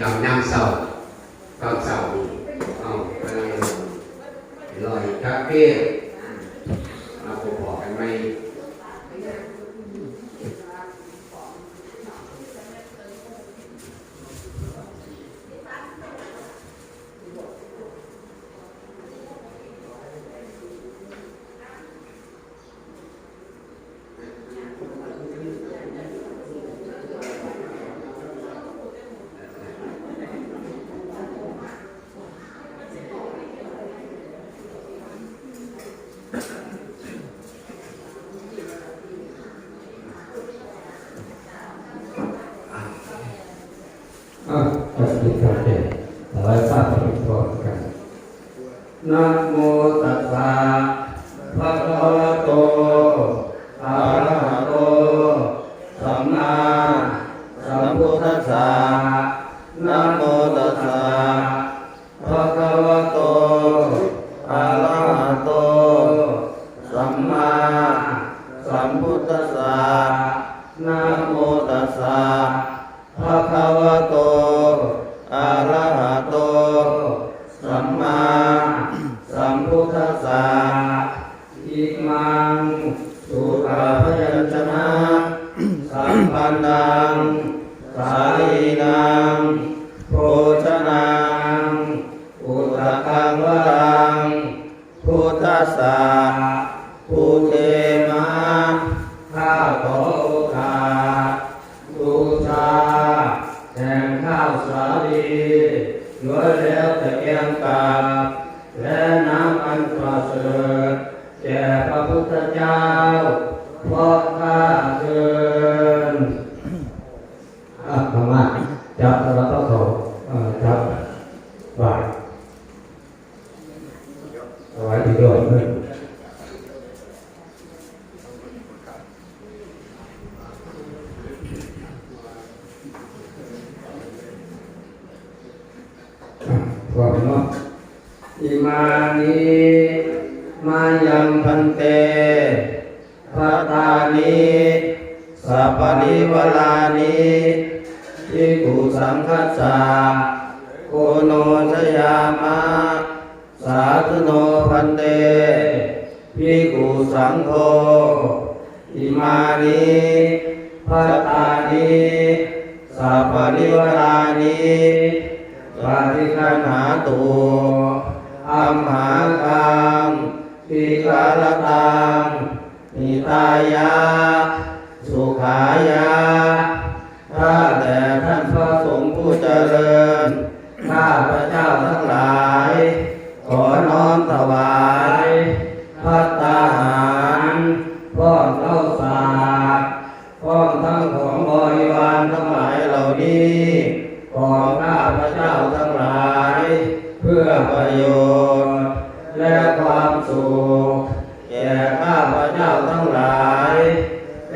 กรรมยามเสาร์ตอนเสาร์นี่เอากำลังลอยคาเฟ่มาพบบอกกันไหม อะปฏิกรรมเด็ถวายพระปฏิพรกันนะโมตัสสะภะคะวะโตอะระหะโตสัมมาสัมพุทธัสสะนะโม วะโตอะระหะโต สัมมาสัมพุทธัสสะอิมังสุราพยัญชนะ สัมปันนังสาลีนังโภชนังอุตตังวรังพุทธัสสะพุเทมะข้าขอโอกาสบูชา สาลีล้วนแล้วแต่แกงกาบและน้ำอันประเสริฐแก่พระพุทธเจ้าเพราะข้าเชิญอะธรรมะจับแล้วก็เขาจับบาทเอาไว้ที่ดดเลย พร้อมเนาะอิมานิมายังพันเตพระตานิสัพพนิวลานิทิกุสังคัสสะโกโนชยามะสาธุโนพันเตภิกขุสังโฆอิมานิพระตานิสัพพนิวลานิ ปาริคันหาตุอัมหากังปิกาลตังนิตายะสุขายะถ้าแต่ท่านพระสงฆ์ผู้เจริญ ข้าพระเจ้าทั้งหลาย ขอน้อมถวายพัตตาหารพ้อเข้าสาพร้อมทั้งของบริวารทั้งหลายเหล่านี้ ของข้าพระเจ้าทั้งหลาย เพื่อประโยชน์ และความสุขแก่ข้าพระเจ้าทั้งหลายแ